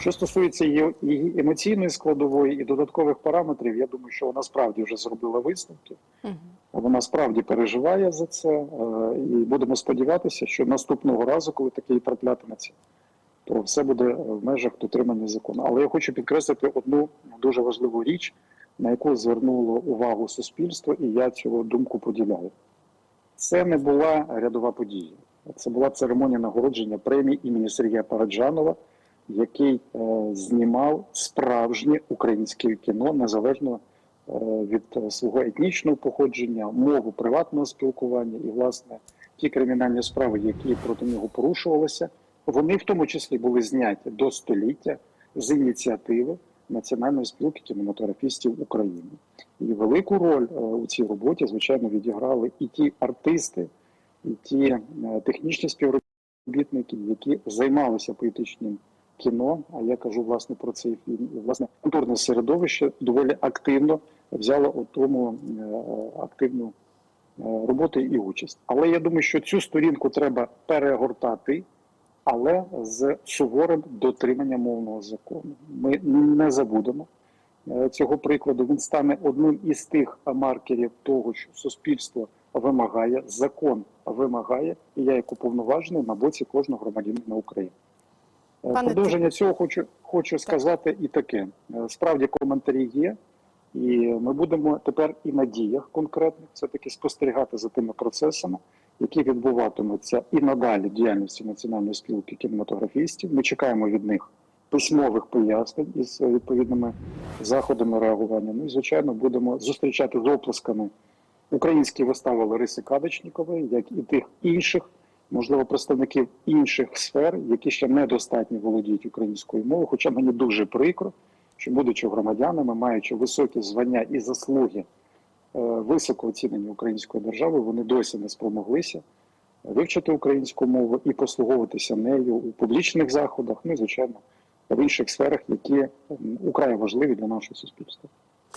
Що стосується її, емоційної складової і додаткових параметрів, я думаю, що вона справді вже зробила висновки. Мгм. Вона справді переживає за це, е, і будемо сподіватися, що наступного разу, коли таке траплятиметься, то все буде в межах дотримання закону. Але я хочу підкреслити одну дуже важливу річ, на яку звернуло увагу суспільство, і я цю думку поділяю. Це не була рядова подія. Це була церемонія нагородження премії імені Сергія Параджанова, який е, знімав справжнє українське кіно незалежно е, від е, свого етнічного походження, мову приватного спілкування і, власне, ті кримінальні справи, які проти нього порушувалися, вони в тому числі були зняті до століття з ініціативи Національної спілки кінематографістів України. І велику роль у цій роботі, звичайно, відіграли і ті артисти, і ті технічні співробітники, які займалися поетичним кіно. А я кажу власне про цей фільм. І власне культурне середовище доволі активно взяло у тому е, активну е, роботу і участь. Але я думаю, що цю сторінку треба перегортати, але з суворим дотриманням мовного закону. Ми не забудемо е, цього прикладу. Він стане одним із тих маркерів того, що суспільство вимагає, закон вимагає, і я як уповноважений на боці кожного громадянина України. Е, Пане Продовження цього хочу, хочу сказати і таке. Е, Справді коментарі є, і ми будемо тепер і на діях конкретних все-таки спостерігати за тими процесами, які відбуватимуться і надалі діяльності Національної спілки кінематографістів. Ми чекаємо від них письмових пояснень із відповідними заходами реагування. Ну і звичайно будемо зустрічати з оплесками українські вистави Лариси Кадочнікової, як і тих інших, можливо, представників інших сфер, які ще недостатньо володіють українською мовою. Хоча мені дуже прикро, що, будучи громадянами, маючи високі звання і заслуги, е, високо оцінені українською державою, вони досі не спромоглися вивчити українську мову і послуговуватися нею у публічних заходах, ну і звичайно в інших сферах, які украй важливі для нашого суспільства.